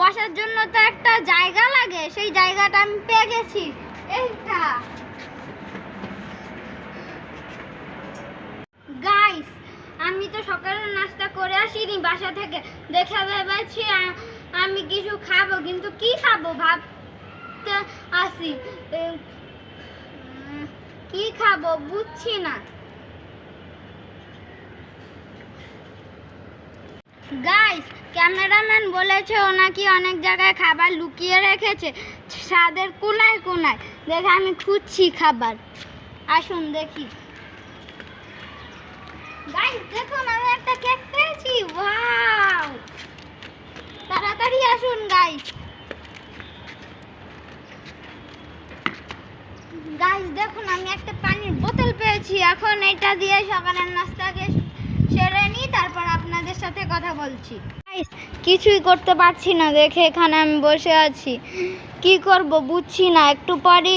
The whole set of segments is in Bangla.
বসার জন্য তো একটা জায়গা লাগে, সেই জায়গাটা আমি পেয়ে গেছি। এইটা। গাইস আমি তো সকালে নাস্তা করে আসিনি বাসা থেকে। দেখে ভেবেছি আমি কিছু খাব, কিন্তু কি খাব ভাবতে আসি। কি খাব বুঝছি না। গাইস ক্যামেরাম্যান বলেছে ও নাকি অনেক জায়গায় খাবার লুকিয়ে রেখেছে। স্বাদের কোনায় কোনায়। দেখে আমি খুঁজছি খাবার। আসুন দেখি। গাইস দেখুন, আমি একটা কেক পেয়েছি। ওয়াও তাড়াতাড়ি আসুন গাইস গাইস দেখুন, আমি একটা পানির বোতল পেয়েছি। এখন এটা দিয়ে সকালের নাস্তাকে সেরে নিই। সাথে কথা বলছি। কিছুই করতে পারছি না, দেখে এখানে আমি বসে আছি। কি করব বুঝছি না, একটু পরই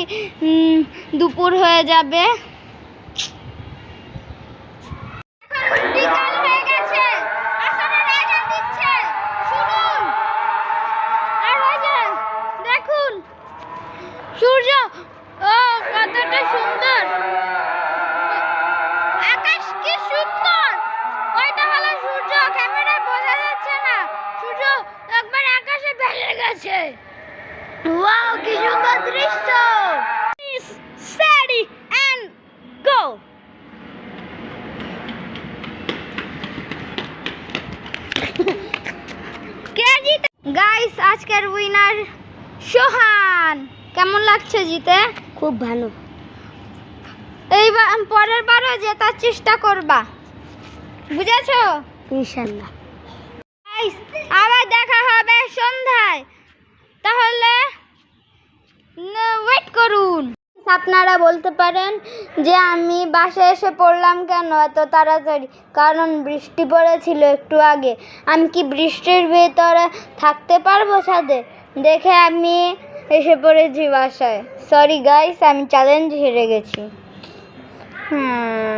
দুপুর হয়ে যাবে। সূর্য, ও, কতটা সুন্দর। ভেসে গেছে। ওয়াও কি সুন্দর দৃশ্য। এন্ড গো কে জিতে? গাইস আজকের উইনার সোহান। কেমন লাগছে জিতে? খুব ভালো। এইবার পরের বারও জেতার চেষ্টা করবা। বুঝেছ? ইনশাল্লাহ গাইস আবার দেখা হবে সন্ধ্যায়। তাহলে ওয়েট করুন। আপনারা বলতে পারেন যে আমি বাসায় এসে পড়লাম কেন এত তাড়াতাড়ি? কারণ বৃষ্টি পড়েছিল একটু আগে। আমি কি বৃষ্টির ভিতরে থাকতে পারব ছাদে? দেখে আমি এসে পড়েছি বাসায়। সরি গাইস আমি চ্যালেঞ্জ হেরে গেছি। হুম।